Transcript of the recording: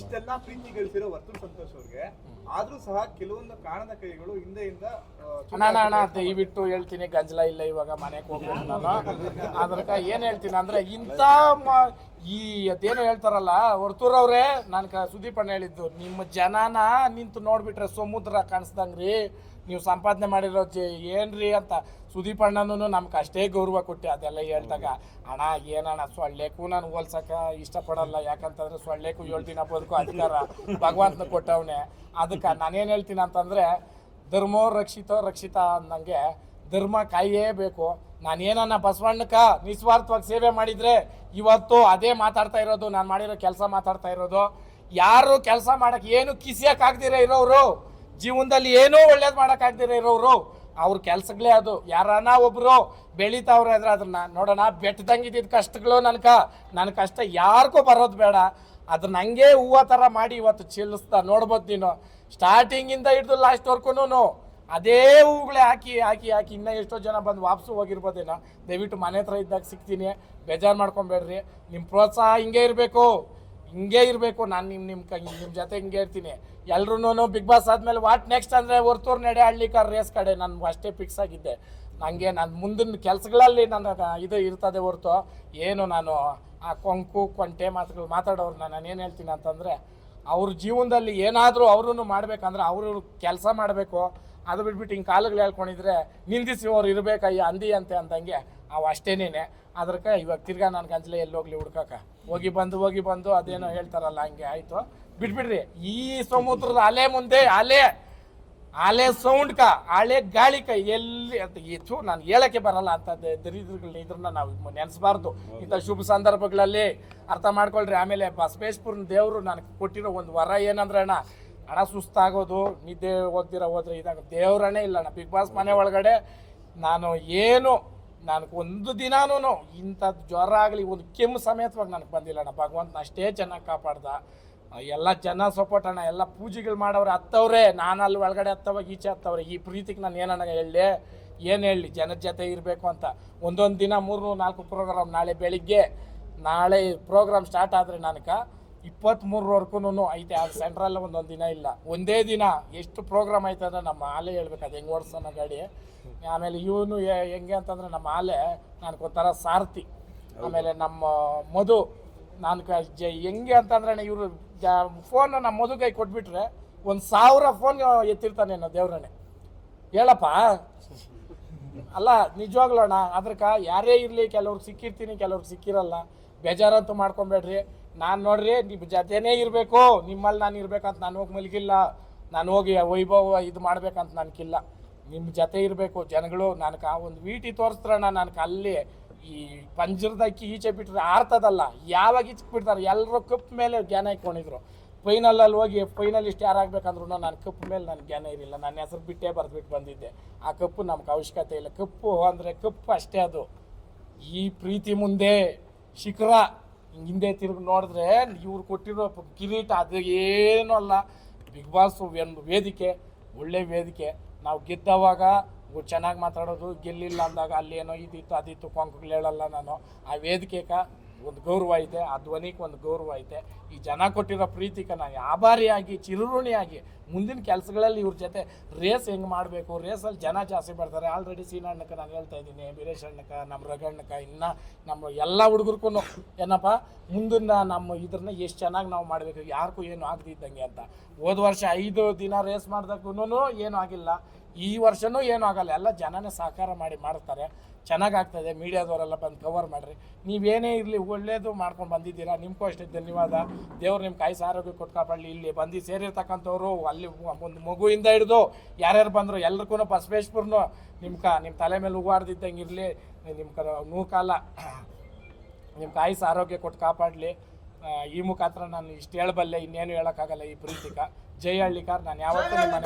ಇಷ್ಟೆಲ್ಲಾ ಪ್ರೀತಿ ಗಳಿಸಿರೋ ವರ್ತುಲ್ ಸಂತೋಷ್ ಅವ್ರಿಗೆ. ಆದ್ರೂ ಸಹ ಕೆಲವೊಂದು ಕಾರಣದ ಕೈಗಳು ಹಿಂದೆಯಿಂದ ಅಣ್ಣ ಅಣ್ಣ, ದಯವಿಟ್ಟು ಹೇಳ್ತೀನಿ ಗಂಜಲ ಇಲ್ಲ ಇವಾಗ ಮನೆಗೆ ಹೋಗ್ಬೇಕು ನಾನು ಏನ್ ಹೇಳ್ತೀನಿ ಅಂದ್ರೆ ಮ- ಈ ಅದೇನೋ ಹೇಳ್ತಾರಲ್ಲ ಹೊರ್ತೂರವ್ರೆ ನನ್ ಕ, ಸುದೀಪ್ ಅಣ್ಣ ಹೇಳಿದ್ದು, ನಿಮ್ಮ ಜನನ ನಿಂತು ನೋಡ್ಬಿಟ್ರೆ ಸಮುದ್ರ ಕಾಣಿಸ್ದಂಗ್ರಿ, ನೀವು ಸಂಪಾದನೆ ಮಾಡಿರೋ ಜೆ- ಏನ್ರಿ ಅಂತ. ಸುದೀಪ್ ಅಣ್ಣನೂ ನಮ್ಗೆ ಅಷ್ಟೇ ಗೌರವ ಕೊಟ್ಟೆ ಅದೆಲ್ಲ ಹೇಳ್ದಾಗ. ಅಣ್ಣ, ಏನಣ್ಣ ಸೊಳ್ಳೆಕ್ಕೂ ನಾನು ಹೋಲ್ಸಕ ಇಷ್ಟಪಡಲ್ಲ, ಯಾಕಂತಂದ್ರೆ ಸೊಳ್ಳೆಕ್ಕೂ ಏಳು ದಿನ ಬದುಕು ಅಧಿಕಾರ ಭಗವಂತನ ಕೊಟ್ಟವನೆ. ಅದಕ್ಕೆ ನಾನೇನು ಹೇಳ್ತೀನಿ ಅಂತಂದ್ರೆ ಧರ್ಮೋ ರಕ್ಷಿತೋ ರಕ್ಷಿತ ಅಂದಂಗೆ, ಧರ್ಮ ಕಾಯೇಬೇಕು ನಾನೇನನ್ನ ಬಸವಣ್ಣಕ್ಕ ನಿಸ್ವಾರ್ಥವಾಗಿ ಸೇವೆ ಮಾಡಿದ್ರೆ ಇವತ್ತು ಅದೇ ಮಾತಾಡ್ತಾ ಇರೋದು, ನಾನು ಮಾಡಿರೋ ಕೆಲಸ ಮಾತಾಡ್ತಾ ಇರೋದು. ಯಾರು ಕೆಲಸ ಮಾಡಕ್ ಏನು ಕಿಸಿಯಕ್ಕಾಗ್ದಿರ ಇರೋರು ಜೀವನದಲ್ಲಿ ಏನೂ ಒಳ್ಳೇದು ಮಾಡೋಕ್ಕಾಗ್ದಿರ ಇರೋರು ಅವ್ರ ಕೆಲಸಗಳೇ ಅದು. ಯಾರನ್ನ ಒಬ್ರು ಬೆಳಿತಾವ್ರೆ ಅಂದ್ರೆ ಅದನ್ನ ನೋಡೋಣ ಬೆಟ್ಟದಂಗಿದ್ದಿದ್ದ ಕಷ್ಟಗಳು ನನ್ಕ. ನನ್ನ ಕಷ್ಟ ಯಾರಿಗೂ ಬರೋದು ಬೇಡ. ಅದನ್ನ ಹಂಗೆ ಹೂವ ಥರ ಮಾಡಿ ಇವತ್ತು ಚೀಲಿಸ್ತಾ ನೋಡ್ಬೋದು ನೀನು. ಸ್ಟಾರ್ಟಿಂಗಿಂದ ಹಿಡಿದು ಲಾಸ್ಟ್ವರ್ಗೂನು ಅದೇ ಹೂಗಳೇ ಹಾಕಿ ಹಾಕಿ ಹಾಕಿ ಇನ್ನೂ ಎಷ್ಟೋ ಜನ ಬಂದು ವಾಪಸ್ಸು ಹೋಗಿರ್ಬೋದೇನೋ. ದಯವಿಟ್ಟು ಮನೆ ಹತ್ರ ಇದ್ದಾಗ ಸಿಗ್ತೀನಿ. ಬೇಜಾರು ಮಾಡ್ಕೊಬೇಡ್ರಿ. ನಿಮ್ಮ ಪ್ರೋತ್ಸಾಹ ಹಿಂಗೆ ಇರಬೇಕು. ಹಿಂಗೆ ಇರಬೇಕು. ನಾನು ನಿಮ್ಮ ನಿಮ್ಮ ಕ ನಿಮ್ಮ ಜೊತೆ ಹಿಂಗೆ ಇರ್ತೀನಿ. ಎಲ್ರೂ ಬಿಗ್ ಬಾಸ್ ಆದಮೇಲೆ ವಾಟ್ ನೆಕ್ಸ್ಟ್ ಅಂದರೆ ಹೊರ್ತೂರು ನಡೆ ಹಳ್ಳಿಕಾರ್ ರೇಸ್ ಕಡೆ. ನಾನು ಅಷ್ಟೇ ಫಿಕ್ಸ್ ಆಗಿದ್ದೆ. ನನಗೆ ನಾನು ಮುಂದಿನ ಕೆಲಸಗಳಲ್ಲಿ ನನ್ನ ಇದು ಇರ್ತದೆ ಹೊರತು. ಏನು ನಾನು ಆ ಕೊಂಕು, ಕೊಂಟೆ ಮಾತುಗಳು ಮಾತಾಡೋರು ನಾನು ಏನು ಹೇಳ್ತೀನಿ ಅಂತಂದರೆ, ಅವ್ರ ಜೀವನದಲ್ಲಿ ಏನಾದರೂ ಅವ್ರೂ ಮಾಡಬೇಕಂದ್ರೆ ಅವರು ಕೆಲಸ ಮಾಡಬೇಕು. ಅದು ಬಿಟ್ಬಿಟ್ಟು ಹಿಂಗೆ ಕಾಲುಗಳು ಹೇಳ್ಕೊಂಡಿದ್ರೆ ನಿಂದಿಸಿ ಅವ್ರು ಇರಬೇಕಯ್ಯ ಅಂದಿ ಅಂತೆ ಅಂದಂಗೆ. ಅವು ಅಷ್ಟೇನೇನೆ. ಅದಕ್ಕೆ ಇವಾಗ ತಿರ್ಗಾ ನಾನು ಗಂಜಲೆ ಎಲ್ಲಿ ಹೋಗ್ಲಿ ಹುಡ್ಕಕ್ಕೆ? ಹೋಗಿ ಬಂದು ಹೋಗಿ ಬಂದು ಅದೇನೋ ಹೇಳ್ತಾರಲ್ಲ ಹಂಗೆ ಆಯಿತು. ಬಿಟ್ಬಿಡ್ರಿ ಈ ಸಮುದ್ರದ ಅಲೆ ಮುಂದೆ ಅಲೆ ಅಲೆ ಸೌಂಡ್ ಕ ಅಲೆ ಗಾಳಿ ಕ ಎಲ್ಲಿ ಅಂತ ಹೆಚ್ಚು ನಾನು ಹೇಳಕ್ಕೆ ಬರಲ್ಲ ಅಂತ ದರಿದ್ರಗಳನ್ನ ಇದ್ರನ್ನ ನಾವು ನೆನೆಸಬಾರ್ದು. ಇಂಥ ಶುಭ ಸಂದರ್ಭಗಳಲ್ಲಿ ಅರ್ಥ ಮಾಡ್ಕೊಳ್ರಿ. ಆಮೇಲೆ ಬಸವೇಶ್ವರನ ದೇವರು ನನಗೆ ಕೊಟ್ಟಿರೋ ಒಂದು ವರ ಏನಂದ್ರೆ ಅಣ್ಣ ಹಣ ಸುಸ್ತಾಗೋದು ನಿದ್ದೆ ಓದ್ದಿರ ಹೋದ್ರೆ ಇದಾಗ ದೇವ್ರನೇ ಇಲ್ಲ ನಾ ಬಿಗ್ ಬಾಸ್ ಮನೆ ಒಳಗಡೆ ನಾನು ಏನು ನನಗೆ ಒಂದು ದಿನಾನು ಇಂಥದ್ದು ಜ್ವರ ಆಗಲಿ ಒಂದು ಕೆಮ್ಮು ಸಮೇತವಾಗಿ ನನಗೆ ಬಂದಿಲ್ಲ ಅಣ್ಣ. ಭಗವಂತನ ಅಷ್ಟೇ ಚೆನ್ನಾಗಿ ಕಾಪಾಡ್ದ. ಎಲ್ಲ ಜನ ಸಪೋರ್ಟ್ ಅಣ್ಣ. ಎಲ್ಲ ಪೂಜೆಗಳು ಮಾಡೋರು ಹತ್ತವ್ರೆ. ನಾನು ಅಲ್ಲಿ ಒಳಗಡೆ ಹತ್ತವಾಗ ಈಚೆ ಹತ್ತವ್ರೆ. ಈ ಪ್ರೀತಿಗೆ ನಾನು ಏನಣ್ಣ ಹೇಳಿ ಏನು ಹೇಳಿ ಜನದ ಜೊತೆ ಇರಬೇಕು ಅಂತ. ಒಂದೊಂದು ದಿನ ಮೂರು ನಾಲ್ಕು ಪ್ರೋಗ್ರಾಮ್ ನಾಳೆ ಬೆಳಿಗ್ಗೆ. ನಾಳೆ ಪ್ರೋಗ್ರಾಮ್ ಸ್ಟಾರ್ಟ್ ಆದರೆ ನನಗೆ ಇಪ್ಪತ್ತ್ಮೂರವರೆಗೂ ಐತೆ ಅದು ಸೆಂಟ್ರಲ್ ಒಂದೊಂದು ದಿನ ಇಲ್ಲ. ಒಂದೇ ದಿನ ಎಷ್ಟು ಪ್ರೋಗ್ರಾಮ್ ಐತೆ ಅಂದ್ರೆ ನಮ್ಮ ಆಲೆ ಹೇಳ್ಬೇಕು, ಅದು ಹೆಂಗೆ ಓಡಿಸೋಣ ಗಾಡಿ. ಆಮೇಲೆ ಇವನು ಹೆಂಗೆ ಅಂತಂದ್ರೆ ನಮ್ಮ ಆಲೆ ನನಗೊಂಥರ ಸಾರಥಿ ಆಮೇಲೆ ನಮ್ಮ ಮಧು, ನಾನು ಹೆಂಗೆ ಅಂತಂದ್ರೆ ಇವರು ಜ ಫೋನ್ ನಮ್ಮ ಮಧು ಕೈ ಕೊಟ್ಬಿಟ್ರೆ ಒಂದು ಸಾವಿರ ಫೋನ್ ಎತ್ತಿರ್ತಾನೆ ನಾ ದೇವ್ರಣ್ಣೆ ಹೇಳಪ್ಪ. ಅಲ್ಲ, ನಿಜವಾಗ್ಲೂ ಅಣ್ಣ, ಅದ್ರಕ ಯಾರೇ ಇರಲಿ, ಕೆಲವ್ರು ಸಿಕ್ಕಿರ್ತೀನಿ, ಕೆಲವ್ರು ಸಿಕ್ಕಿರಲ್ಲ, ಬೇಜಾರಂತೂ ಮಾಡ್ಕೊಬೇಡ್ರಿ. ನಾನು ನೋಡ್ರಿ ನಿಮ್ಮ ಜೊತೆನೇ ಇರಬೇಕು. ನಿಮ್ಮಲ್ಲಿ ನಾನು ಇರ್ಬೇಕಂತ ನಾನು ಹೋಗಿ ಮಲಗಿಲ್ಲ. ನಾನು ಹೋಗಿ ವೈಭವ ಇದು ಮಾಡ್ಬೇಕಂತ ನನಗಿಲ್ಲ ನಿಮ್ಮ ಜೊತೆ ಇರಬೇಕು ಜನಗಳು ನನಗೆ ಆ ಒಂದು ವೀಟಿ ತೋರಿಸ್ತಾರಣ ನನಗೆ ಅಲ್ಲಿ. ಈ ಪಂಜರದಕ್ಕಿ ಈಚೆ ಬಿಟ್ಟರೆ ಆರ್ತದಲ್ಲ, ಯಾವಾಗ ಈಚೆ ಬಿಡ್ತಾರೆ ಎಲ್ಲರೂ ಕಪ್ ಮೇಲೆ ಜ್ಞಾನ ಇಟ್ಕೊಂಡಿದ್ರು. ಫೈನಲಲ್ಲಿ ಹೋಗಿ ಫೈನಲಿಸ್ಟ್ ಯಾರಾಗಬೇಕಂದ್ರೂ ನಾನು ಕಪ್ ಮೇಲೆ ನನಗೆ ಜ್ಞಾನ ಇರಲಿಲ್ಲ. ನನ್ನ ಹೆಸರು ಬಿಟ್ಟೇ ಬರೆದ್ಬಿಟ್ಟು ಬಂದಿದ್ದೆ. ಆ ಕಪ್ಪು ನಮ್ಗೆ ಅವಶ್ಯಕತೆ ಇಲ್ಲ. ಕಪ್ಪು ಅಂದರೆ ಕಪ್ಪು ಅಷ್ಟೇ ಅದು. ಈ ಪ್ರೀತಿ ಮುಂದೆ ಶಿಖರ. ಹಿಂದೆ ತಿರುಗಿ ನೋಡಿದ್ರೆ ಇವ್ರು ಕೊಟ್ಟಿರೋ ಕಿರೀಟ ಅದು ಏನೂ ಅಲ್ಲ. ಬಿಗ್ ಬಾಸ್ ಒಂದು ವೇದಿಕೆ, ಒಳ್ಳೆ ವೇದಿಕೆ. ನಾವು ಗೆದ್ದವಾಗ ಚೆನ್ನಾಗಿ ಮಾತಾಡೋದು, ಗೆಲ್ಲಿಲ್ಲ ಅಂದಾಗ ಅಲ್ಲೇನೋ ಇದಿತ್ತು, ಅದಿತ್ತು, ಕೊಂಕಗಳು ಹೇಳಲ್ಲ ನಾನು. ಆ ವೇದಿಕೆಗ ಒಂದು ಗೌರವ ಐತೆ ಆ ಧ್ವನಿಗೆ ಒಂದು ಗೌರವ ಐತೆ ಈ ಜನ ಕೊಟ್ಟಿರೋ ಪ್ರೀತಿಗೆ ನಾನು ಆಭಾರಿಯಾಗಿ ಚಿರುರುಣಿಯಾಗಿ ಮುಂದಿನ ಕೆಲಸಗಳಲ್ಲಿ ಇವ್ರ ಜೊತೆ ರೇಸ್ ಹೆಂಗೆ ಮಾಡಬೇಕು? ರೇಸಲ್ಲಿ ಜನ ಜಾಸ್ತಿ ಬರ್ತಾರೆ. ಆಲ್ರೆಡಿ ಸೀನಣ್ಣಕ್ಕೆ ನಾನು ಹೇಳ್ತಾ ಇದ್ದೀನಿ. ವೀರೇಶ್ ಅಣ್ಣಕ್ಕೆ ನಮ್ಮ ರಗಣ್ಣಕ್ಕೆ ಇನ್ನು ನಮ್ಮ ಎಲ್ಲ ಹುಡುಗರ್ಗೂ ಏನಪ್ಪ? ಮುಂದಿನ ನಮ್ಮ ಇದ್ರನ್ನ ಎಷ್ಟು ಚೆನ್ನಾಗಿ ನಾವು ಮಾಡಬೇಕು? ಯಾರಿಗೂ ಏನು ಆಗದಿದ್ದಂಗೆ ಅಂತ. ಹೋದ ವರ್ಷ ಐದು ದಿನ ರೇಸ್ ಮಾಡ್ದಕ್ಕೂ ಏನೂ ಆಗಿಲ್ಲ. ಈ ವರ್ಷನೂ ಏನೂ ಆಗಲ್ಲ. ಎಲ್ಲ ಜನನೇ ಸಹಕಾರ ಮಾಡಿ ಮಾಡ್ತಾರೆ. ಚೆನ್ನಾಗಾಗ್ತದೆ. ಮೀಡಿಯಾದವರೆಲ್ಲ ಬಂದು ಕವರ್ ಮಾಡಿರಿ. ನೀವೇನೇ ಇರಲಿ, ಒಳ್ಳೇದು ಮಾಡ್ಕೊಂಡು ಬಂದಿದ್ದೀರಾ? ನಿಮಗೂ ಅಷ್ಟೇ ಧನ್ಯವಾದ. ದೇವ್ರು ನಿಮ್ಮ ಕಾಯಿಸ ಆರೋಗ್ಯ ಕಾಪಾಡಲಿ. ಇಲ್ಲಿ ಬಂದು ಸೇರಿರ್ತಕ್ಕಂಥವ್ರು, ಅಲ್ಲಿ ಒಂದು ಮಗುವಿಂದ ಹಿಡಿದು ಯಾರ್ಯಾರು ಬಂದರು ಎಲ್ರಿಗೂ ಬಸವೇಶ್ವರನು ನಿಮ್ಮ ಕ, ನಿಮ್ಮ ತಲೆ ಮೇಲೆ ಹೂವಾಡ್ದಿದ್ದಂಗೆ ಇರಲಿ. ನಿಮ್ಮ ಕ ನೂಕಾಲ ಕಾಲ ನಿಮ್ಮ ಕಾಯಿಸ ಆರೋಗ್ಯ ಕೊಟ್ಟು ಕಾಪಾಡಲಿ. ಈ ಮುಖಾಂತರ ನಾನು ಇಷ್ಟು ಹೇಳಬಲ್ಲೆ ಇನ್ನೇನು ಹೇಳೋಕ್ಕಾಗಲ್ಲ ಈ ಪ್ರೀತಿಕ. ಜೈ ಹಳ್ಳಿಕಾರ್ ನಾನು ಯಾವತ್ತೂ ನಿಮ್ಮ